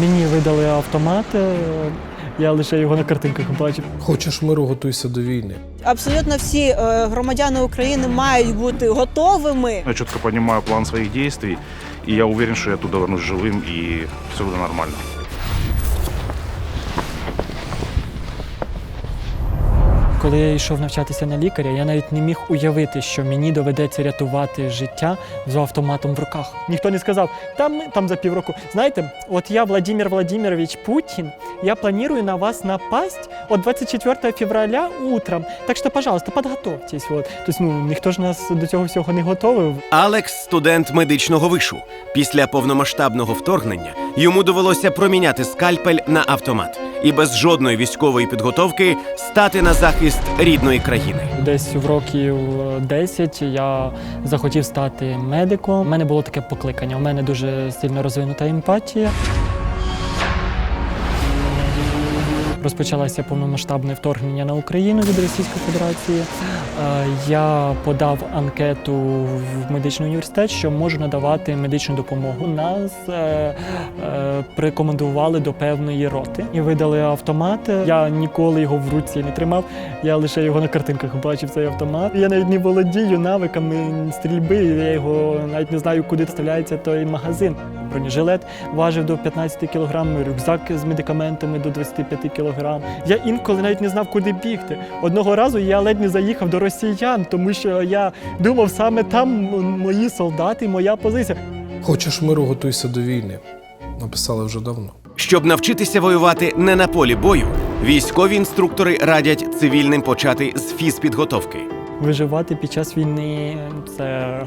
Мені видали автомат, е, я лише його на картинках бачив. Хочеш миру, готуйся до війни. Абсолютно всі е, громадяни України мають бути готовими. Я чітко розумію план своїх дій, і я уверен, що я туди вернусь живим і все буде нормально. Коли я йшов навчатися на лікаря, я навіть не міг уявити, що мені доведеться рятувати життя з автоматом в руках. Ніхто не сказав, там там за півроку. Знаєте, от я Владимир Владимирович Путін, я планую на вас напасть от 24 февраля утром. Так що, пожалуйста, подготовьтесь. Вот. Тобто, ну ніхто ж нас до цього всього не готовив. Алекс студент медичного вишу. Після повномасштабного вторгнення йому довелося проміняти скальпель на автомат і без жодної військової підготовки стати на захист рідної країни. Десь в років 10 я захотів стати медиком. У мене було таке покликання. У мене дуже сильно розвинута емпатія. Розпочалося повномасштабне вторгнення на Україну від Російської Федерації. Е, Я подав анкету в медичний університет, що можу надавати медичну допомогу. Нас е, е, прикомандували до певної роти і видали автомат. Я ніколи його в руці не тримав. Я лише його на картинках бачив цей автомат. Я навіть не володію навиками стрільби. Я його навіть не знаю, куди вставляється той магазин. Бронежилет важив до 15 кг, рюкзак з медикаментами до 25 кг. Я інколи навіть не знав, куди бігти. Одного разу я ледь не заїхав до росіян, тому що я думав, саме там мої солдати, моя позиція. Хочеш миру, готуйся до війни. Написали вже давно. Щоб навчитися воювати не на полі бою, військові інструктори радять цивільним почати з фізпідготовки. Виживати під час війни це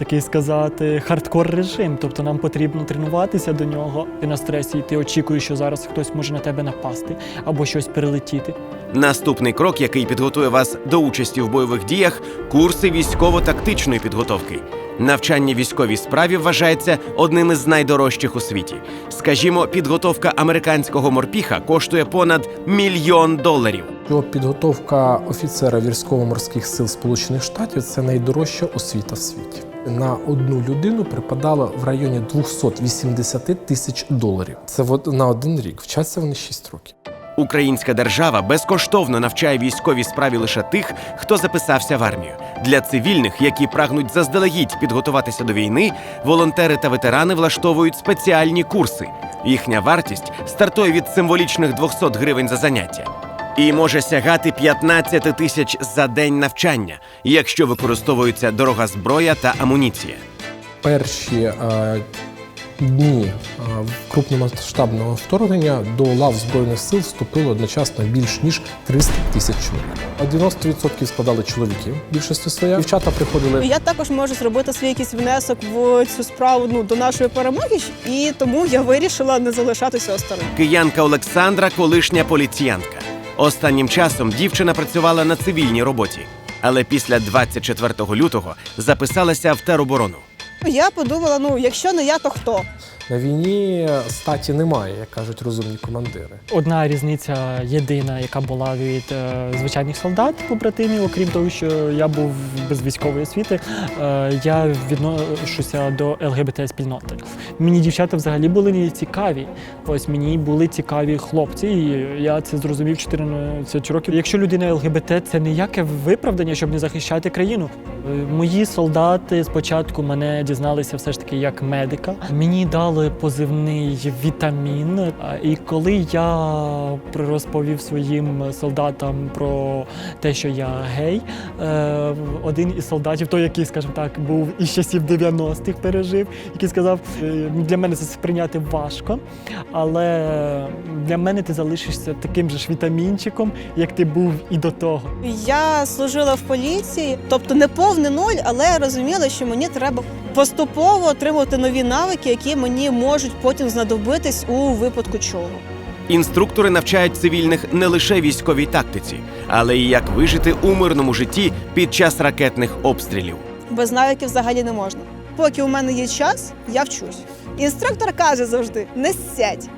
такий сказати хардкор режим. Тобто нам потрібно тренуватися до нього. Ти на стресі, і ти очікуєш, що зараз хтось може на тебе напасти або щось перелетіти. Наступний крок, який підготує вас до участі в бойових діях, курси військово-тактичної підготовки. Навчання військовій справі вважається одним із найдорожчих у світі. Скажімо, підготовка американського морпіха коштує понад мільйон доларів. Що підготовка офіцера військово-морських сил Сполучених Штатів це найдорожча освіта в світі. На одну людину припадало в районі 280 тисяч доларів. Це на один рік. Вчаться вони 6 років. Українська держава безкоштовно навчає військовій справі лише тих, хто записався в армію. Для цивільних, які прагнуть заздалегідь підготуватися до війни, волонтери та ветерани влаштовують спеціальні курси. Їхня вартість стартує від символічних 200 гривень за заняття. І може сягати 15 тисяч за день навчання, якщо використовується дорога зброя та амуніція. Перші е, дні е, крупномасштабного вторгнення до лав Збройних сил вступило одночасно більш ніж 300 тисяч чоловік. А 90% складали чоловіки, більшості своя. Дівчата приходили Я також можу зробити свій якийсь внесок в цю справу ну, до нашої перемоги, і тому я вирішила не залишатися осторонь. Киянка Олександра колишня поліціянтка. Останнім часом дівчина працювала на цивільній роботі, але після 24 лютого записалася в тероборону. Я подумала: ну якщо не я, то хто? На війні статі немає, як кажуть розумні командири. Одна різниця єдина, яка була від е, звичайних солдат побратимів, окрім того, що я був без військової освіти, е, я відношуся до ЛГБТ спільноти. Мені дівчата взагалі були не цікаві. Ось мені були цікаві хлопці, і я це зрозумів 14 років. Якщо людина ЛГБТ, це ніяке виправдання, щоб не захищати країну. Е, Мої солдати спочатку мене дізналися все ж таки як медика. Мені дали позивний вітамін. І коли я розповів своїм солдатам про те, що я гей, е, один із солдатів, той, який, скажімо так, був із часів 90-х пережив, який сказав: «Е, для мене це сприйняти важко, але для мене ти залишишся таким же ж вітамінчиком, як ти був і до того. Я служила в поліції, тобто не повний нуль, але розуміла, що мені треба поступово отримувати нові навики, які мені можуть потім знадобитись у випадку чого. Інструктори навчають цивільних не лише військовій тактиці, але й як вижити у мирному житті під час ракетних обстрілів. Без навиків взагалі не можна. Поки у мене є час, я вчусь. Інструктор каже завжди: не сядь.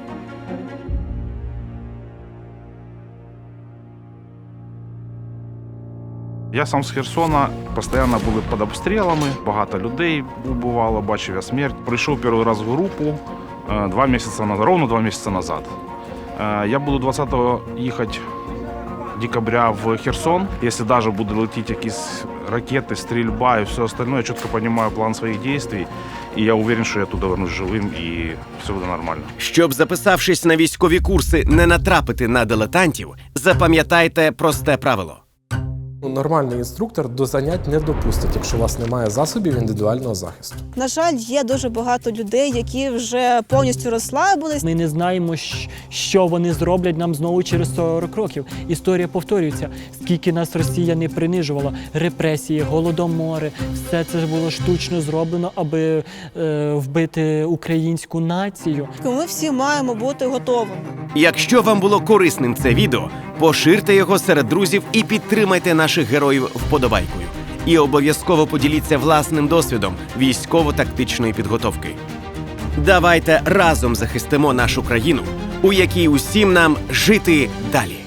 Я сам з Херсона, постійно були під обстрілами, багато людей бувало, бачив я смерть. Прийшов перший раз в групу, э, два месяца назад, ровно два месяца назад. Э, Я буду 20-го ехать декабря в Херсон. Если даже буду лететь якісь ракети, стрільба і все остальное, я чітко понимаю план своїх действий. І я уверен, що я туди вернусь живим і все буде нормально. Щоб, записавшись на військові курси, не натрапити на дилетантів, запам'ятайте просте правило. Нормальний інструктор до занять не допустить, якщо у вас немає засобів індивідуального захисту. На жаль, є дуже багато людей, які вже повністю розслабились. Ми не знаємо, що вони зроблять нам знову через 40 років. Історія повторюється. Скільки нас Росія не принижувала, репресії, голодомори, все це було штучно зроблено, аби е, вбити українську націю. Ми всі маємо бути готовими. Якщо вам було корисним це відео, поширте його серед друзів і підтримайте наших героїв вподобайкою. І обов'язково поділіться власним досвідом військово-тактичної підготовки. Давайте разом захистимо нашу країну, у якій усім нам жити далі.